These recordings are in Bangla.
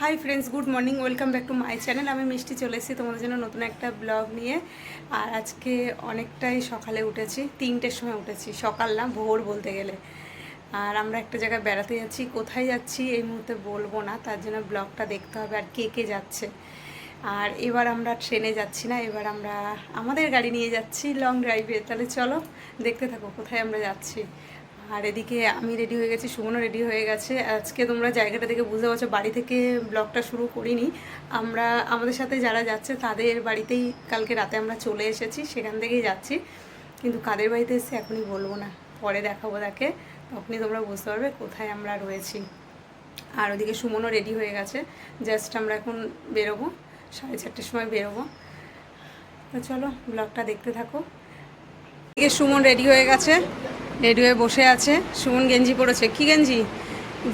Hi friends good morning welcome back to my channel আমি মিষ্টি চলে এসেছি তোমাদের জন্য নতুন একটা ব্লগ নিয়ে। আর আজকে অনেকটাই সকালে উঠেছি, তিনটের সময় উঠেছি, সকাল না, ভোর বলতে গেলে। আর আমরা একটা জায়গায় বেড়াতে যাচ্ছি, কোথায় যাচ্ছি এই মুহূর্তে বলব না, তার জন্য ব্লগটা দেখতে হবে আর কে কে যাচ্ছে। আর এবার আমরা ট্রেনে যাচ্ছি না, এবার আমরা আমাদের গাড়ি নিয়ে যাচ্ছি লং ড্রাইভে তাহলে চলো দেখতে থাকো কোথায় আমরা যাচ্ছি। আর এদিকে আমি রেডি হয়ে গেছি, সুমনও রেডি হয়ে গেছে। আজকে তোমরা জায়গাটা দেখে বুঝতে পারছ, বাড়ি থেকে ব্লগটা শুরু করিনি। আমরা, আমাদের সাথে যারা যাচ্ছে তাদের বাড়িতেই কালকে রাতে আমরা চলে এসেছি, সেখান থেকেই যাচ্ছি। কিন্তু কাদের বাড়িতে এসে এখনই বলব না, পরে দেখাবো তাকে। তখনই তোমরা বুঝতে পারবে কোথায় আমরা রয়েছি। আর ওদিকে সুমনও রেডি হয়ে গেছে জাস্ট আমরা এখন বেরোবো, সাড়ে চারটের সময় বেরোবো। তো চলো ব্লগটা দেখতে থাকো। এদিকে সুমন রেডি হয়ে গেছে। রেডি হয়ে বসে আছে, সুমন গেঞ্জি পরেছে। কি গেঞ্জি?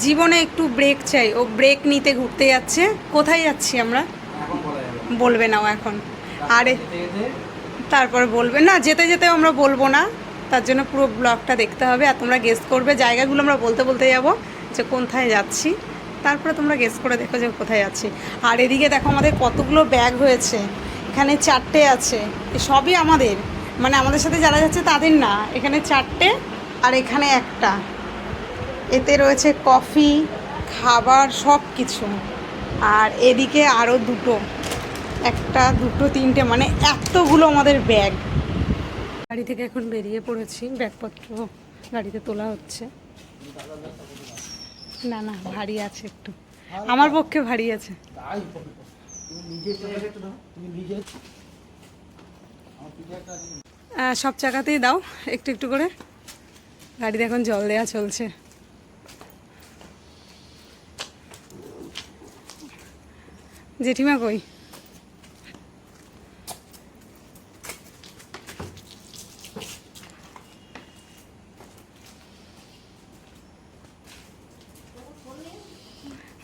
জীবনে একটু ব্রেক চাই। ও ব্রেক নিতে ঘুরতে যাচ্ছে। কোথায় যাচ্ছি আমরা? বলবে না ও এখন। আরে, তারপর বলবে, না, যেতে যেতে আমরা বলব না। তার জন্য পুরো ব্লগটা দেখতে হবে আর তোমরা গেস্ট করবে। জায়গাগুলো আমরা বলতে বলতে যাব যে কোথায় যাচ্ছি। তারপরে তোমরা গেস করে দেখো যে কোথায় যাচ্ছি। আর এদিকে দেখো আমাদের কতগুলো ব্যাগ হয়েছে। এখানে চারটে আছে। সবই আমাদের। মানে আমাদের সাথে যারা যাচ্ছে তাদের না। এখানে চারটে আর এখানে একটা। এতে রয়েছে কফি, খাবার সব কিছু আর এদিকে আরও দুটো। একটা, দুটো, তিনটে মানে এতগুলো আমাদের ব্যাগ। গাড়ি থেকে এখন বেরিয়ে পড়েছি। ব্যাগপত্র গাড়িতে তোলা হচ্ছে। না না, ভারী আছে একটু। আমার পক্ষে ভারী আছে। সব জায়গাতেই দাও, একটু একটু করে। গাড়িতে এখন জল দেওয়া চলছে। জেঠিমা কই?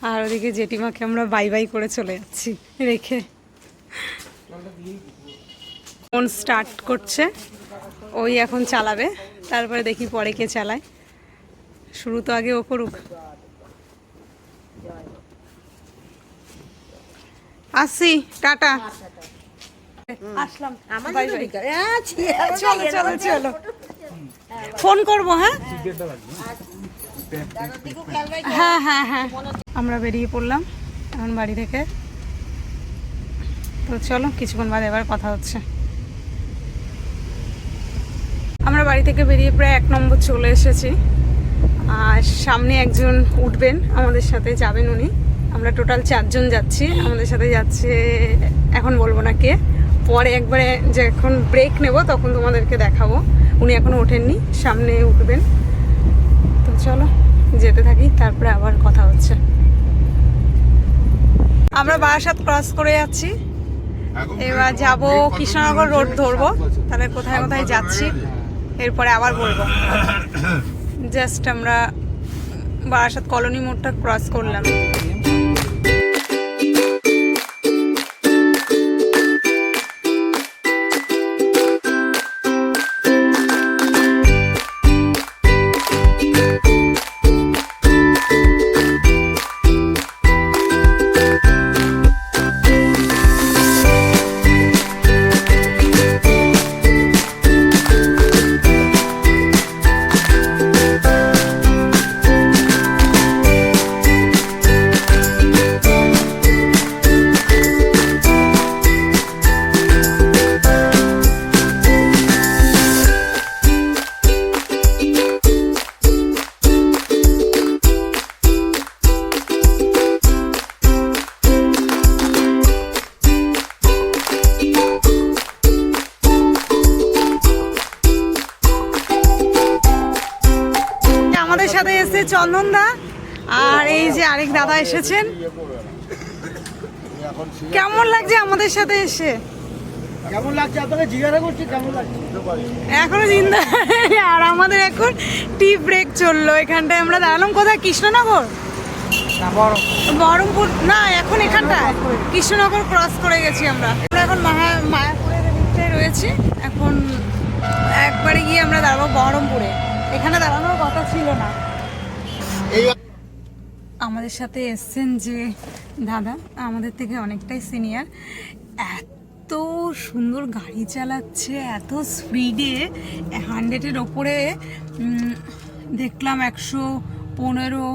আর ওদিকে জেঠিমাকে আমরা বাই বাই করে চলে যাচ্ছি, রেখে। ফোন স্টার্ট করছে। ওই এখন চালাবে। তারপরে দেখি পরে কে চালায়। শুরু তো আগে ও করুক। আসি টাটা। আসলাম। চলো চলো চলো ফোন করব হ্যাঁ? হ্যাঁ হ্যাঁ হ্যাঁ। আমরা বেরিয়ে পড়লাম এখন বাড়ি থেকে। তো চলো কিছুক্ষণ বাদে এবার কথা হচ্ছে আমরা বাড়ি থেকে বেরিয়ে প্রায় এক নম্বর চলে এসেছি। আর সামনে একজন উঠবেন আমাদের সাথে যাবেন উনি। আমরা টোটাল চারজন যাচ্ছি আমাদের সাথে যাচ্ছে এখন বলব না কে। পরে একবারে যখন ব্রেক নেব তখন তোমাদেরকে দেখাবো। উনি এখনও ওঠেননি সামনে উঠবেন। তো চলো যেতে থাকি তারপরে আবার কথা হচ্ছে। আমরা বারাসাত ক্রস করে যাচ্ছি। এবার যাব কৃষ্ণনগর রোড ধরবো। তাহলে কোথায় কোথায় যাচ্ছি? এরপরে আবার বলব। জাস্ট আমরা বারাসাত কলোনি মোড়টা ক্রস করলাম। সাথে এসেছে চন্দন দা আর এই যে আরেক দাদা এসেছেন। কেমন লাগছে আমাদের সাথে এসে? কেমন লাগছে? আপনাকে জিজ্ঞাসা করছি কেমন লাগছে? এখনও জিন্দা আর আমাদের এখন টি ব্রেক চলল। এখানটায় আমরা দাঁড়ালাম কোথায়? কৃষ্ণনগর? বহরমপুর? না এখন এখানটায়। কৃষ্ণনগর ক্রস করে গেছি আমরা। আমরা এখন মায়া মায়াপুরের দিকটায় রয়েছি। এখন একবারে গিয়ে আমরা দাঁড়াবো বহরমপুরে। এখানে দাঁড়ানোর কথা ছিল না। আমাদের সাথে এসছেন যে দাদা, আমাদের থেকে অনেকটাই সিনিয়র এত সুন্দর গাড়ি চালাচ্ছে, এত স্পিডে হান্ড্রেডের ওপরে দেখলাম একশো পনেরো,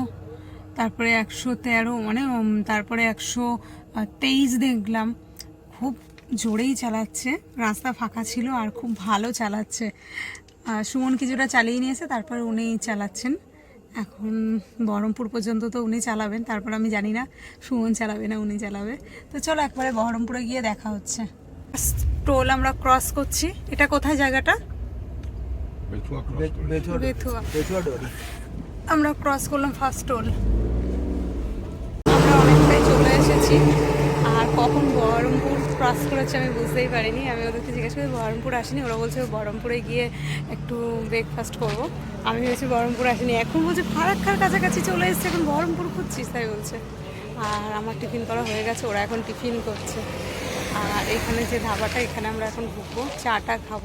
তারপরে একশো তেরো মানে তারপরে একশো তেইশ দেখলাম। খুব জোরেই চালাচ্ছে। রাস্তা ফাঁকা ছিল আর খুব ভালো চালাচ্ছে। সুমন কিছুটা চালিয়ে নিয়েছে, তারপর উনি চালাচ্ছেন। এখন বহরমপুর পর্যন্ত তো উনি চালাবেন তারপর আমি জানি না সুমন চালাবে না উনি চালাবে। তো চলো একবারে বহরমপুরে গিয়ে দেখা হচ্ছে। টোল আমরা ক্রস করছি। এটা কোথায় জায়গাটা? আমরা ক্রস করলাম ফার্স্ট টোল। আমরা অনেকটাই চলে এসেছি। আর কখন বহরমপুর ক্রস করেছে আমি বুঝতেই পারিনি। আমি ওদেরকে জিজ্ঞেস করি, বহরমপুর আসিনি? ওরা বলছে, বহরমপুরে গিয়ে একটু ব্রেকফাস্ট করব। আমি ভেবেছি বহরমপুর আসিনি। এখন বলছে, ফারাক্কার কাছাকাছি চলে এসেছে, এখন বহরমপুর খুঁজছিস? তাই বলছে। আর আমার টিফিন করা হয়ে গেছে, ওরা এখন টিফিন করছে। আর এখানে যে ধাবাটা, এখানে আমরা এখন ঢুকবো চাটা খাব।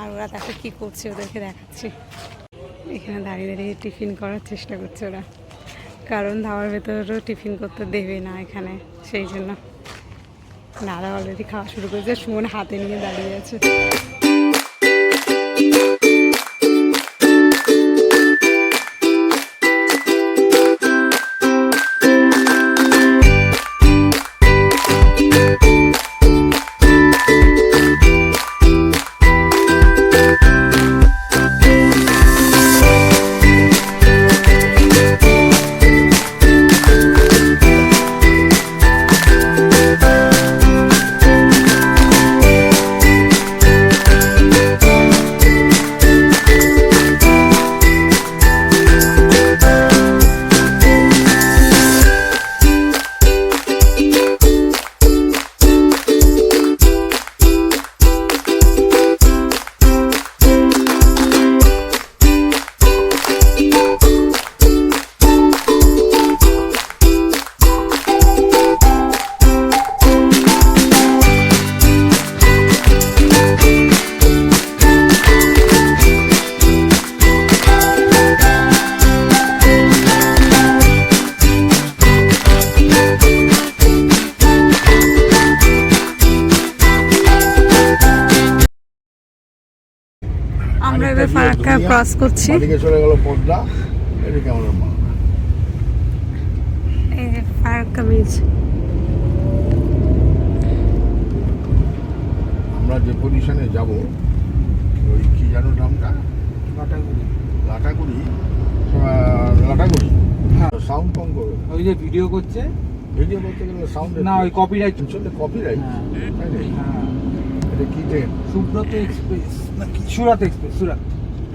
আর ওরা দেখো কী করছে, ওদেরকে দেখাচ্ছি। এখানে দাঁড়িয়ে দাঁড়িয়ে টিফিন করার চেষ্টা করছে ওরা। কারণ ধাবার ভেতরেও টিফিন করতে দেবে না এখানে, সেই জন্য। দাদা অলরেডি খাওয়া শুরু করেছে, সুমন হাতে নিয়ে দাঁড়িয়ে আছে। এবার ফারাক্কা ক্রস করছি। চলে গেল পদ্মা। এদিকে আমাদের মা এই যে ফারাক্কা ব্রিজ আমরা যে পজিশনে যাব ওই কি জানো নামটা? লাটাগুড়ি। লাটাগুড়ি? লাটাগুড়ি? হ্যাঁ। সাউন্ড কম করো। ওই যে ভিডিও করছে? ভিডিও করতে গেলে সাউন্ড না ওই কপিরাইট চলে কপি রাইট হ্যাঁ। তাই নাকি? হ্যাঁ। এটা কি ট্রেন সুব্রত এক্সপ্রেস না কি? সুরাত এক্সপ্রেস সুরাত।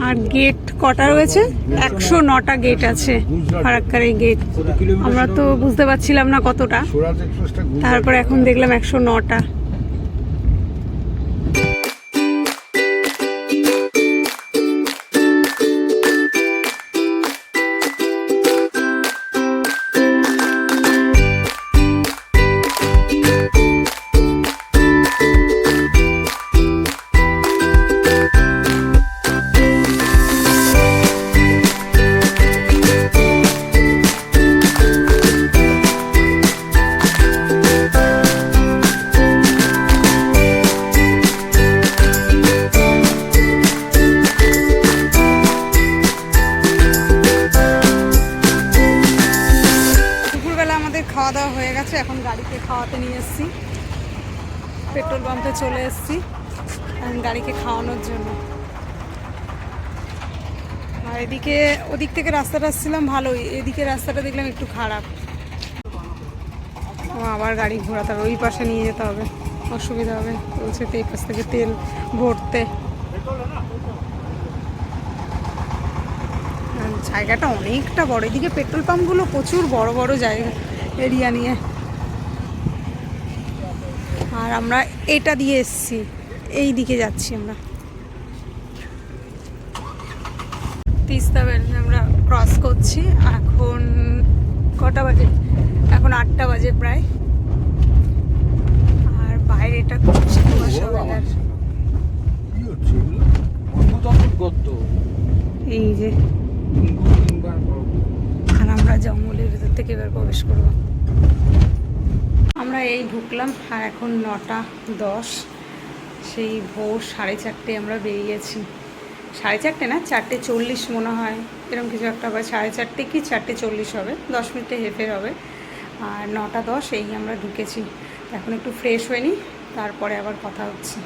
আর গেট কটা রয়েছে? একশো নটা গেট আছে ফারাক্কার এই গেট আমরা তো বুঝতে পারছিলাম না কতটা। তারপর এখন দেখলাম একশো নটা। গাড়িকে খাওয়ানোর জন্য। আর এদিকে, ওদিক থেকে রাস্তাটা আসছিলাম ভালোই, এদিকে রাস্তাটা দেখলাম একটু খারাপ। ও, আবার গাড়ি ঘোরাতে ওই পাশে নিয়ে যেতে হবে, অসুবিধা হবে। বলছে তো এই পাশ থেকে তেল ভরতে। জায়গাটা অনেকটা বড়, এদিকে পেট্রোল পাম্পগুলো প্রচুর বড় বড় জায়গা এরিয়া নিয়ে। আর আমরা এটা দিয়ে এসছি। এই দিকে যাচ্ছি আমরা। তিস্তা ব্যারেজ আমরা ক্রস করছি। এখন কটা বাজে? এখন আটটা বাজে প্রায়। আর বাইরেটা খুব কুয়াশা গর্ত। এই যে। গুণ আমরা জঙ্গলের ভেতর থেকে এবার প্রবেশ করব। আমরা এই ঢুকলাম আর এখন নটা দশ। সেই ভোর সাড়ে চারটে আমরা বেরিয়েছি। সাড়ে চারটে না? চারটে চল্লিশ মনে হয়। এরকম কিছু একটা হবে। সাড়ে চারটে কি? চারটে চল্লিশ হবে। দশ মিনিটে হেফের হবে। আর নটা দশ এই আমরা ঢুকেছি। এখন একটু ফ্রেশ হয়ে নিই, তারপরে আবার কথা হচ্ছে।